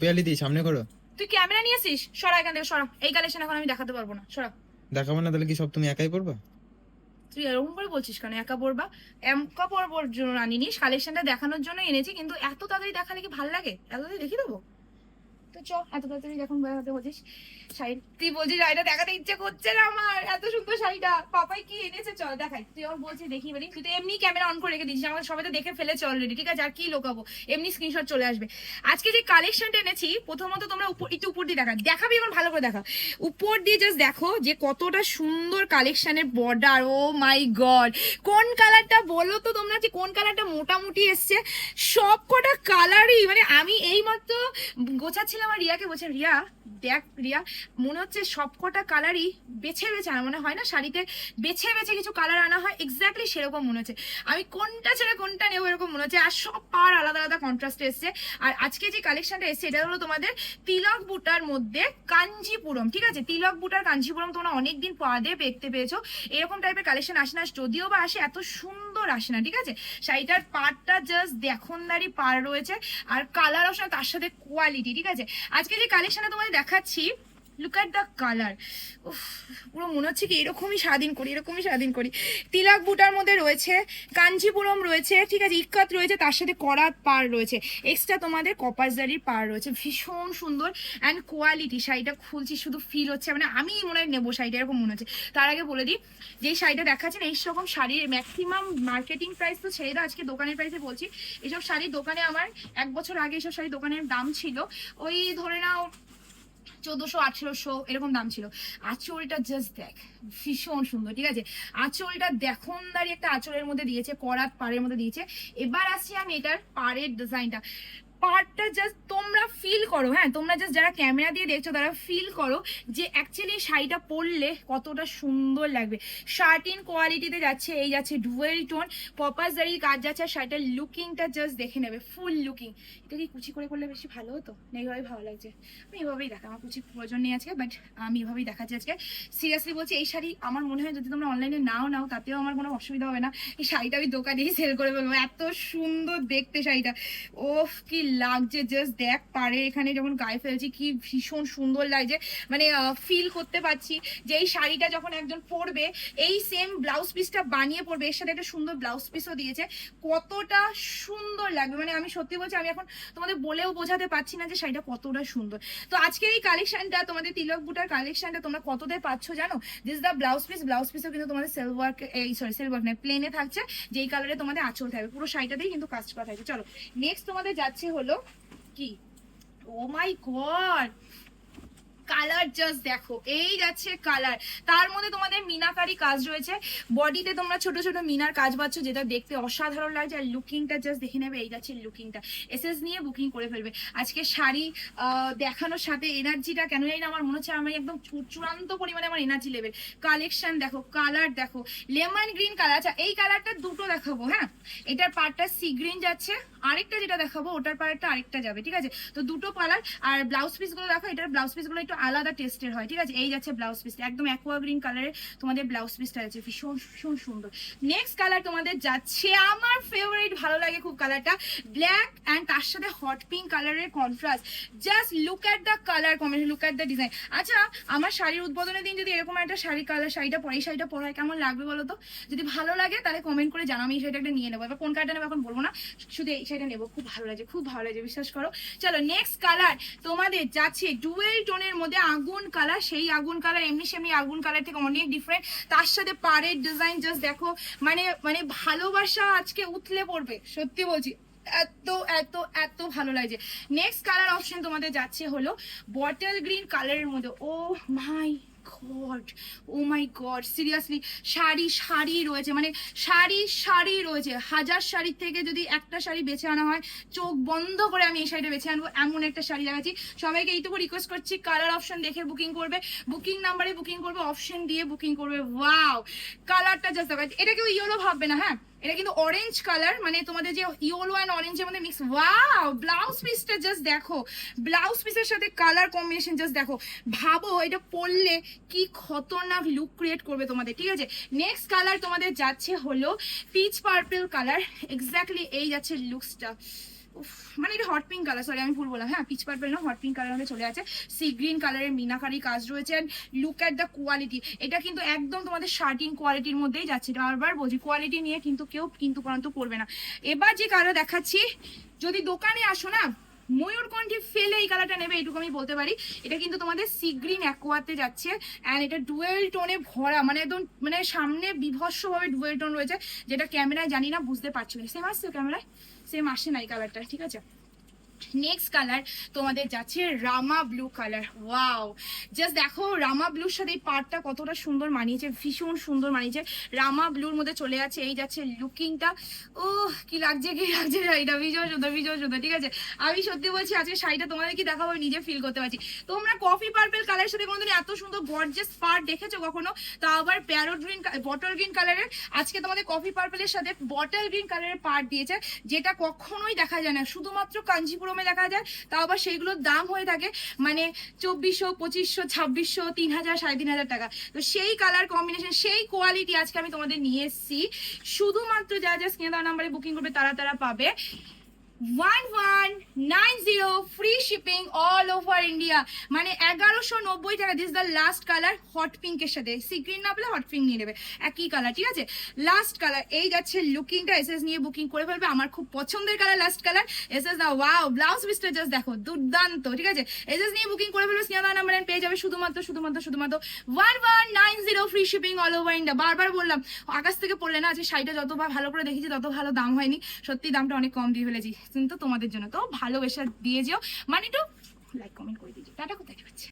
পিয়ালি দি সামনে করো। তুই ক্যামেরা নিয়ে আসিস? সরা এখান থেকে সরা। এই কালেকশন এখন আমি দেখাতে পারব না সরা। দেখাবো না তাহলে কি সব তুমি একাই পড়বা তুই এরকম করে বলছিস কেন? একা পড়বা এমকা পড়বার জন্য আনিনিস কালেকশনটা দেখানোর জন্য এনেছি কিন্তু এত তাড়াতাড়ি দেখালে কি ভালো লাগে? এত তাড়াতাড়ি দেখিয়ে দেবো? তো চ এত তাড়াতাড়ি যখন দেখাতে বলছিস, শাড়ি তুই বলছিস শাড়িটা দেখাতে ইচ্ছে করছে না আমার, এত সুন্দর শাড়িটা। পাপাই কি এনেছে? চল, দেখাই। তুই আমার বলছিস, দেখি বলি তুই তো এমনি ক্যামেরা অন করে রেখে দিয়েছিস আমার সবাই তো দেখে ফেলেছে অলরেডি ঠিক আছে? আর কি লোকাবো? এমনি স্ক্রিনশট চলে আসবে। আজকে যে কালেকশনটা এনেছি, প্রথমত তোমরা উপর একটু উপর দিয়ে দেখা দেখাবি এখন, ভালো করে দেখা উপর দিয়ে জাস্ট দেখো যে কতটা সুন্দর কালেকশনের বর্ডার ও মাই গড কোন কালারটা বলো তো তোমরা যে কোন কালারটা মোটামুটি এসছে? সব কটা কালারই মানে আমি এই মাত্র গোছাচ্ছিলাম আর রিয়াকে বলছিলাম, রিয়া, দেখ রিয়া, মনে হচ্ছে সব কটা কালারই বেছে বেছে আনা, মনে হয় না? শাড়িতে বেছে বেছে কিছু কালার আনা হয় এক্স্যাক্টলি সেরকম মনে হচ্ছে। আমি কোনটা ছেড়ে কোনটা নেব এরকম মনে হচ্ছে। আর সব পার আলাদা আলাদা কন্ট্রাস্ট এসছে। আর আজকে যে কালেকশনটা এসছে, এটা হলো তোমাদের তিলক বুটার মধ্যে কাঞ্জিপুরম, ঠিক আছে? তিলক বুটার কাঞ্জিপুরম তোমরা অনেকদিন পরে দেখতে পেয়েছ। এরকম টাইপের কালেকশন আসে না। যদিও বা আসে, এত সুন্দর আসে না, ঠিক আছে? শাড়িটার পাড়টা জাস্ট দেখনদারি পার রয়েছে, আর কালার অপশন তার সাথে কোয়ালিটি ঠিক আছে? আজকে যে কালেকশনটা তোমাদের দেখাচ্ছি লুক অ্যাট দ্য কালার পুরো মনে হচ্ছে কি এরকমই স্বাধীন করি, এরকমই স্বাধীন করি। তিলাক বুটার মধ্যে রয়েছে কাঞ্জিপুরম রয়েছে, ঠিক আছে, ইক্কাত রয়েছে, তার সাথে করাত পার রয়েছে। এক্সট্রা তোমাদের কপাসদারির পার রয়েছে, ভীষণ সুন্দর অ্যান্ড কোয়ালিটি শাড়িটা খুলছি, শুধু ফিল হচ্ছে মানে আমি মনে হয় নেব শাড়িটা, এরকম মনে হচ্ছে। তার আগে বলে দিই, যে শাড়িটা দেখাচ্ছেন, এই রকম শাড়ির ম্যাক্সিমাম মার্কেটিং প্রাইস তো ছেড়ে দাও, আজকে দোকানের প্রাইসে বলছি। এসব শাড়ির দোকানে আমার এক বছর আগে এসব শাড়ির দোকানের দাম ছিল, ওই ধরে নাও চোদ্দশো, আঠেরোশো, এরকম দাম ছিল। আঁচলটা জাস্ট দেখ, ভীষণ সুন্দর, ঠিক আছে? আঁচলটা দেখনদারি একটা আঁচলের মধ্যে দিয়েছে, করাত পাড়ের মধ্যে দিয়েছে। এবার আসছি আমি এটার পাড়ের ডিজাইনটা পার্টটা জাস্ট তোমরা ফিল করো হ্যাঁ? তোমরা জাস্ট যারা ক্যামেরা দিয়ে দেখছ, তারা ফিল করো যে অ্যাকচুয়ালি শাড়িটা পরলে কতটা সুন্দর লাগবে। শার্টিন কোয়ালিটিতে যাচ্ছে, এই যাচ্ছে ডুয়েল টোন পপাস দাঁড়িয়ে কাজ যাচ্ছে, আর শাড়িটার লুকিংটা জাস্ট দেখে নেবে ফুল লুকিং এটা কি কুচি করে করলে বেশি ভালো হতো? না, এইভাবেই ভালো লাগছে। আমি এভাবেই দেখা আমার কুচি প্রয়োজন নেই আজকে বাট আমি এভাবেই দেখাচ্ছি আজকে। সিরিয়াসলি বলছি, এই শাড়ি আমার মনে হয় যদি তোমরা অনলাইনে নাও নাও, তাতেও আমার কোনো অসুবিধা হবে না। এই শাড়িটা আমি দোকানেই সেল করে ফেলব, এত সুন্দর দেখতে শাড়িটা। ওফ, কি লাগছে জাস্ট দেখ পারে। এখানে যখন গায়ে ফেলছি, কি ভীষণ সুন্দর লাগছে। মানে ফিল করতে পারছি যে এই শাড়িটা যখন একজন পরবে, এই সেম ব্লাউজ পিসটা বানিয়ে পরবে, এর সাথে একটা সুন্দর ব্লাউজ পিসও দিয়েছে। কতটা সুন্দর লাগবে। মানে আমি সত্যি বলছি, আমি এখন তোমাদের বলেও বোঝাতে পারছি না যে শাড়িটা কতটা সুন্দর। তো আজকের এই কালেকশনটা তোমাদের তিলক বুটার কালেকশনটা তোমরা কতটায় পাচ্ছ জানো? This the blouse piece blouse পিসও কিন্তু তোমাদের সেল ওয়ার্ক এই সরি সেল ওয়ার্ক নয় প্লেনে থাকছে। যেই কালারে তোমাদের আঁচল থাকবে। পুরো শাড়িটাতেই কিন্তু কাজ করা থাকবে চলো নেক্সট তোমাদের যাচ্ছে হলো কি? Oh my god colour just দেখো, এই যাচ্ছে কালার তার মধ্যে তোমাদের মিনাকারি কাজ রয়েছে। বডিতে তোমরা ছোট ছোট মিনার কাজ পাচ্ছ, যেটা দেখতে অসাধারণ লাগছে আর লুকিংটা জাস্ট দেখে নেবে, এই যাচ্ছে লুকিংটা এসএস নিয়ে বুকিং করে ফেলবে। আজকে শাড়ি দেখানোর সাথে এনার্জিটা কেন জানি না আমার মনে হচ্ছে আমি একদম চূড়ান্ত পরিমাণে আমার এনার্জি লেভেল কালেকশন দেখো কালার দেখো। লেমন গ্রিন কালার আচ্ছা এই কালারটা দুটো দেখাবো হ্যাঁ? এটার পার্টটা সি গ্রিন যাচ্ছে আরেকটা যেটা দেখাবো, ওটার পার্টটা আরেকটা যাবে, ঠিক আছে? তো দুটো কালার আর ব্লাউজ পিসগুলো দেখো, এটার ব্লাউজ পিসগুলো একটু আলাদা টেস্টের হয়, ঠিক আছে? এই যাচ্ছে ব্লাউজ পিসটা একদম অ্যাকোয়া গ্রিন কালারের তোমাদের ব্লাউজ পিসটা যাচ্ছে, ভীষণ ভীষণ সুন্দর। নেক্সট কালার তোমাদের যাচ্ছে, আমার ফেভারিট ভালো লাগে খুব কালারটা ব্ল্যাক অ্যান্ড তার সাথে হট পিঙ্ক কালারের contrast just look at the colour comment look at the design আচ্ছা আমার শাড়ির উদ্বোধনের দিন যদি এরকম একটা শাড়ি কালার শাড়িটা পরে শাড়িটা পরায়, কেমন লাগবে বলো তো? যদি ভালো লাগে, তাহলে কমেন্ট করে জানাও, আমি শাড়িটা একটা নিয়ে নেব। এবার কোন কালারটা নেব এখন বলব না, শুধু এই শাড়িটা নেব। খুব ভালো লাগে খুব ভালো লাগে বিশ্বাস করো। চলো নেক্সট কালার তোমাদের যাচ্ছে ডুয়েল টোনের মধ্যে আগুন কালার সেই আগুন কালার এমনি সেমনি আগুন কালার থেকে অনেক ডিফারেন্ট তার সাথে পাড়ের ডিজাইন জাস্ট দেখো মানে মানে ভালোবাসা আজকে উতলে পড়বে, সত্যি বলছি। এত এত এত ভালো লাগছে। নেক্সট কালার অপশন তোমাদের যাচ্ছে হলো বটল গ্রিন কালারের মধ্যে। ও my god, oh my god seriously sari sari রয়েছে মানে শাড়ি শাড়ি রয়েছে। হাজার শাড়ির থেকে যদি একটা শাড়ি বেছে আনা হয়, চোখ বন্ধ করে আমি এই শাড়িটা বেছে আনব, এমন একটা শাড়ি দেখাচ্ছি সবাইকে এইটুকু রিকোয়েস্ট করছি কালার অপশন দেখে বুকিং করবে বুকিং নাম্বারে বুকিং করবে অপশন দিয়ে বুকিং করবে। ওয়াও কালারটা জাস্ট দেখাচ্ছি এটা কেউ ইয়েলো ভাববে না হ্যাঁ? এটা কিন্তু অরেঞ্জ কালার মানে তোমাদের যে ইয়েলো অ্যান্ড অরেঞ্জের মধ্যে মিক্স ওয়াও ব্লাউজ পিসটা জাস্ট দেখো। ব্লাউজ পিসের সাথে কালার কম্বিনেশন জাস্ট দেখো। ভাবো, এটা পরলে কি খতরনাক লুক ক্রিয়েট করবে তোমাদের, ঠিক আছে? নেক্সট কালার তোমাদের যাচ্ছে হলো পিচ পার্পেল কালার এক্স্যাক্টলি এই যাচ্ছে লুকসটা মানে এটা হট পিঙ্ক কালার সরি আমি ভুল বললাম। হ্যাঁ পিচ পার্পেল না হট পিঙ্ক কালার মধ্যে চলে আছে সি গ্রিন কালারের মিনাকারি কাজ রয়েছে and look at the quality এটা কিন্তু একদম তোমাদের শার্টিং কোয়ালিটির মধ্যেই যাচ্ছে। বারবার বলছি কোয়ালিটি নিয়ে কিন্তু কেউ কিন্তু পর্যন্ত করবে না। এবার যে কালার দেখাচ্ছি, যদি দোকানে আসো না ময়ূরকণ্ঠে ফেলে এই কালারটা নেবে এইটুকু আমি বলতে পারি। এটা কিন্তু তোমাদের সি গ্রিন অ্যাকোয়াতে যাচ্ছে অ্যান্ড এটা ডুয়েল টোনে ভরা মানে একদম মানে সামনে বিভৎসভাবে ডুয়েল টোন রয়েছে, যেটা ক্যামেরায় জানি না, বুঝতে পারছ সেম আসছে ক্যামেরায় সেম আসে না এই কালারটা ঠিক আছে? নেক্সট কালার তোমাদের যাচ্ছে Rama blue colour wow just দেখো রামা ব্লুর সাথে এই পার্টটা কতটা সুন্দর মানিয়েছে, ভীষণ সুন্দর মানিয়েছে। রামা ব্লুর মধ্যে চলে যাচ্ছে, এই যাচ্ছে লুকিংটা ও কি লাগছে কি লাগছে, শাড়িটা ভীষণ সুন্দর ভীষণ সুন্দর ঠিক আছে? আমি সত্যি বলছি, আজকে শাড়িটা তোমাদের কি দেখাবো নিজে ফিল করতে পারছি। তোমরা কফি পার্পেল কালারের সাথে কোনোদিন এত সুন্দর গর্জেস পার্ট দেখেছ কখনো? তা আবার প্যারোট গ্রিন বটল গ্রিন কালারের আজকে তোমাদের কফি পার্পেলের সাথে বটল গ্রিন কালারের পার্ট দিয়েছে, যেটা কখনোই দেখা যায় না। শুধুমাত্র কাঞ্জিপুরমে দেখা যায়, তাও আবার সেইগুলোর দাম হয়ে থাকে মানে চব্বিশশো, পঁচিশশো, ছাব্বিশশো তিন হাজার সাড়ে তিন হাজার টাকা। তো সেই কালার কম্বিনেশন সেই কোয়ালিটি আজকে আমি তোমাদের নিয়ে এসেছি। শুধুমাত্র যা যা স্ক্রিনে দেওয়া নাম্বারে বুকিং করবে, তারা তারা পাবে। One one nine zero free shipping all over India মানে এগারোশো নব্বই টাকা this the last colour hot পিঙ্কের সাথে। সি গ্রিন না পেলে হট পিঙ্ক নিয়ে নেবে। একই কালার ঠিক আছে? লাস্ট কালার এই যাচ্ছে লুকিংটা এসএস নিয়ে বুকিং করে ফেলবে। আমার খুব পছন্দের কালার লাস্ট কালার এসএস না ওয়াও ব্লাউজ পিসটা জাস্ট দেখো, দুর্দান্ত, ঠিক আছে? এসএস নিয়ে বুকিং করে ফেলবে, স্নেহা নাম্বার পেয়ে যাবে শুধুমাত্র শুধুমাত্র শুধুমাত্র। One one nine free shipping all over India বারবার বললাম, আকাশ থেকে পড়লে না যে শাড়িটা যত ভালো করে দেখেছি, তত ভালো দাম হয়নি। সত্যি দামটা অনেক কম দিয়ে ফেলেছি। কিন্তু তোমাদের জন্য তো ভালোবেসা দিয়ে যেও। মানে একটু লাইক কমেন্ট করে দিয়েছি টাটা, কোথায় পাচ্ছে